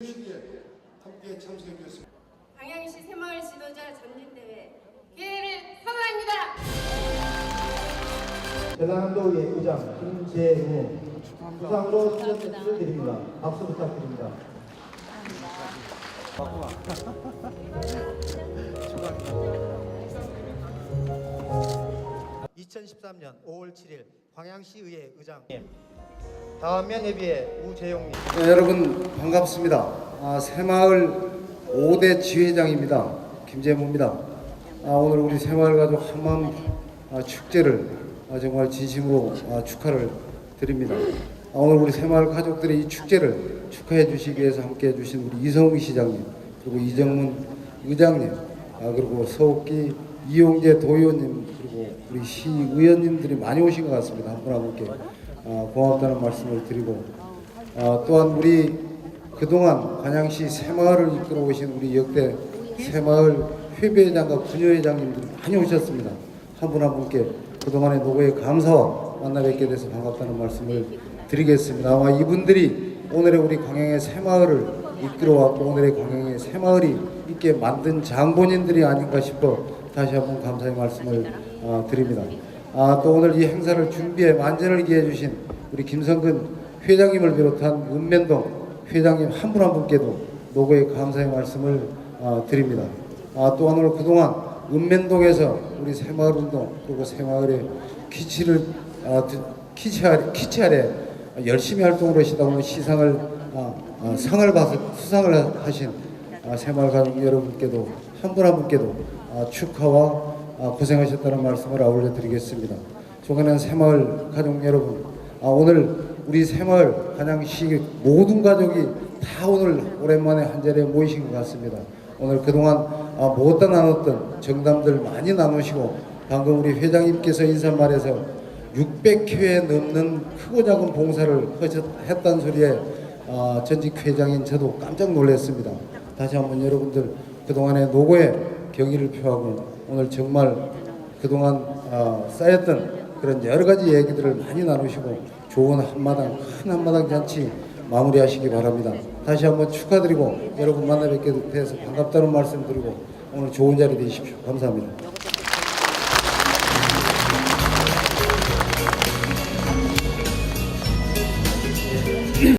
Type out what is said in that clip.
시기에 함께 참석해 주셨습니다. 광양시 새마을 지도자 전진대회 기회를 선언합니다. 전라남도의 의장 김재우 수상으로 수련을 드립니다. 박수 부탁드립니다. 2013년 5월 7일 광양시의회 의장님 다음면 예비의 우재용님 네, 여러분 반갑습니다. 아, 새마을 5대 지회장입니다. 김재무입니다. 아, 오늘 우리 새마을 가족 한마음 아, 축제를 아, 정말 진심으로 아, 축하를 드립니다. 아, 오늘 우리 새마을 가족들의 이 축제를 축하해 주시기 위해서 함께 해 주신 우리 이성희 시장님 그리고 이정문 의장님 아, 그리고 서옥기 이용재 도의원님 그리고 우리 시의원님들이 많이 오신 것 같습니다. 한 분 한 분께 아, 고맙다는 말씀을 드리고 아, 또한 우리 그동안 관양시 새마을을 이끌어 오신 우리 역대 새마을 회배회장과 분여회장님들이 많이 오셨습니다. 한분한 분께 그동안의 노고에 감사와 만나 뵙게 돼서 반갑다는 말씀을 드리겠습니다. 아마 이분들이 오늘의 우리 광양의 새마을을 이끌어 왔고 오늘의 광양의 새마을이 있게 만든 장본인들이 아닌가 싶어 다시 한번 감사의 말씀을 아, 드립니다. 아, 또 오늘 이 행사를 준비해 만전을 기해 주신 우리 김성근 회장님을 비롯한 읍면동 회장님 한 분 한 분께도 노고의 감사의 말씀을 아, 드립니다. 아, 또 오늘 그동안 읍면동에서 우리 새마을운동 그리고 새마을의 키치를 아, 드- 키치 아래, 키치 아래 열심히 활동을 하시다 오늘 시상을 아, 아, 상을 받아 수상을 하신 아, 새마을 가족 여러분께도 한 분 한 분께도 아, 축하와 아, 고생하셨다는 말씀을 아울러 드리겠습니다. 조간한 새마을 가족 여러분, 아, 오늘 우리 새마을 간양시 모든 가족이 다 오늘 오랜만에 한 자리에 모이신 것 같습니다. 오늘 그동안 아, 못다 나눴던 정담들 많이 나누시고 방금 우리 회장님께서 인사말에서 600회에 넘는 크고 작은 봉사를 했다는 소리에 아, 전직 회장인 저도 깜짝 놀랐습니다. 다시 한번 여러분들 그동안의 노고에 경의를 표하고 오늘 정말 그동안 아, 쌓였던 그런 여러 가지 얘기들을 많이 나누시고 좋은 한마당 큰 한마당 잔치 마무리하시기 바랍니다. 다시 한번 축하드리고 여러분 만나 뵙게 돼서 반갑다는 말씀 드리고 오늘 좋은 자리 되십시오. 감사합니다.